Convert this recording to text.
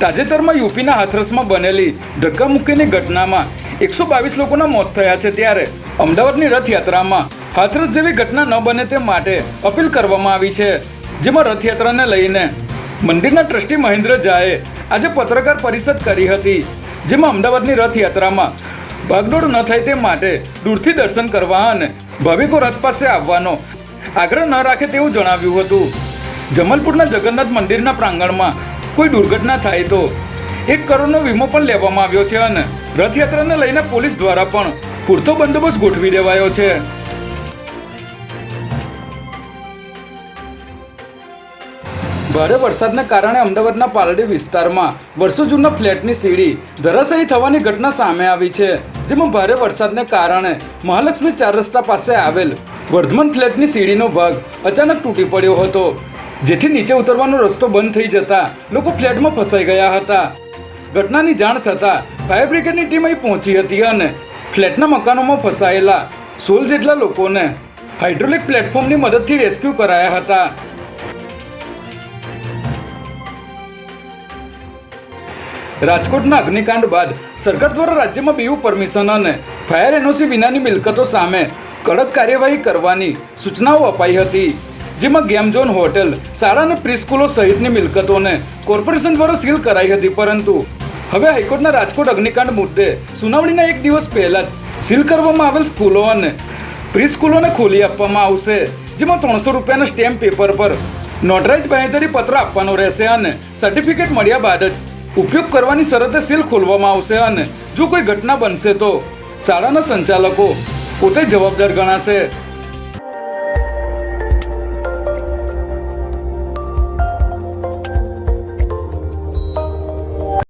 તાજેતરમાં યુપીના હાથરસમાં બનેલી ધક્કામુક્કીની ઘટનામાં એકસો બાવીસ લોકોના મોત થયા છે ત્યારે અમદાવાદની રથયાત્રામાં હાથરસ જેવી ઘટના ન બને તે માટે અપીલ કરવામાં આવી છે. જેમાં રથયાત્રાને લઈને મંદિરના ટ્રસ્ટી મહેન્દ્ર ઝાએ આજે પત્રકાર પરિષદ કરી હતી. જેમાં અમદાવાદની રથયાત્રામાં ભાગદોડ ન થાય તે માટે દૂરથી દર્શન કરવા અને ભાવિકો રથ પાસે આવવાનો આગ્રહ ન રાખે તેવું જણાવ્યું હતું. જમલપુરના જગન્નાથ મંદિરના પ્રાંગણમાં કોઈ દુર્ઘટના થાય તો એક કરોડનો વીમો પણ લેવામાં આવ્યો છે અને રથયાત્રાને લઈને પોલીસ દ્વારા પણ પૂરતો બંદોબસ્ત ગોઠવી દેવાયો છે. ભારે વરસાદને કારણે અમદાવાદના પાલડી વિસ્તારમાં વર્ષો જૂના ફ્લેટની સીડી ધરાશાયી થવાની ઘટના સામે આવી છે, જેમાં ભારે વરસાદને કારણે મહાલક્ષ્મી ચાર રસ્તા પાસે આવેલ વર્ધમાન ફ્લેટની સીડીનો ભાગ અચાનક તૂટી પડ્યો હતો. જેથી નીચે ઉતરવાનો રસ્તો બંધ થઈ જતા લોકો ફ્લેટમાં ફસાઈ ગયા હતા. ઘટનાની જાણ થતાં ફાયર બ્રિગેડની ટીમ અહીં પહોંચી હતી અને ફ્લેટના મકાનોમાં ફસાયેલા સોળ જેટલા લોકોને હાઇડ્રોલિક પ્લેટફોર્મની મદદથી રેસ્ક્યુ કરાયા હતા. રાજકોટના અગ્નિકાંડ બાદ સરકાર દ્વારા રાજ્યમાં બીયુ પરમિશન અને ફાયર એનઓસી વિનાની મિલકતો સામે કડક કાર્યવાહી કરવાની સૂચનાઓ અપાઈ હતી. જેમાં ગેમ ઝોન હોટેલ, શાળા અને પ્રીસ્કૂલો સહિતની મિલકતોને કોર્પોરેશન દ્વારા સીલ કરાઈ હતી. પરંતુ હવે હાઈકોર્ટના રાજકોટ અગ્નિકાંડ મુદ્દે સુનાવણીના એક દિવસ પહેલા જ સીલ કરવામાં આવેલ સ્કૂલો અને પ્રીસ્કૂલોને ખોલી આપવામાં આવશે, જેમાં ત્રણસો રૂપિયાના સ્ટેમ્પ પેપર પર નોટરાઇઝ બાંહેધરી પત્ર આપવાનો રહેશે અને સર્ટિફિકેટ મળ્યા બાદ જ ઉપયોગ કરવાની શરતે સીલ ખોલવામાં આવશે અને જો કોઈ ઘટના બનશે તો શાળાના સંચાલકો પોતે જવાબદાર ગણાશે.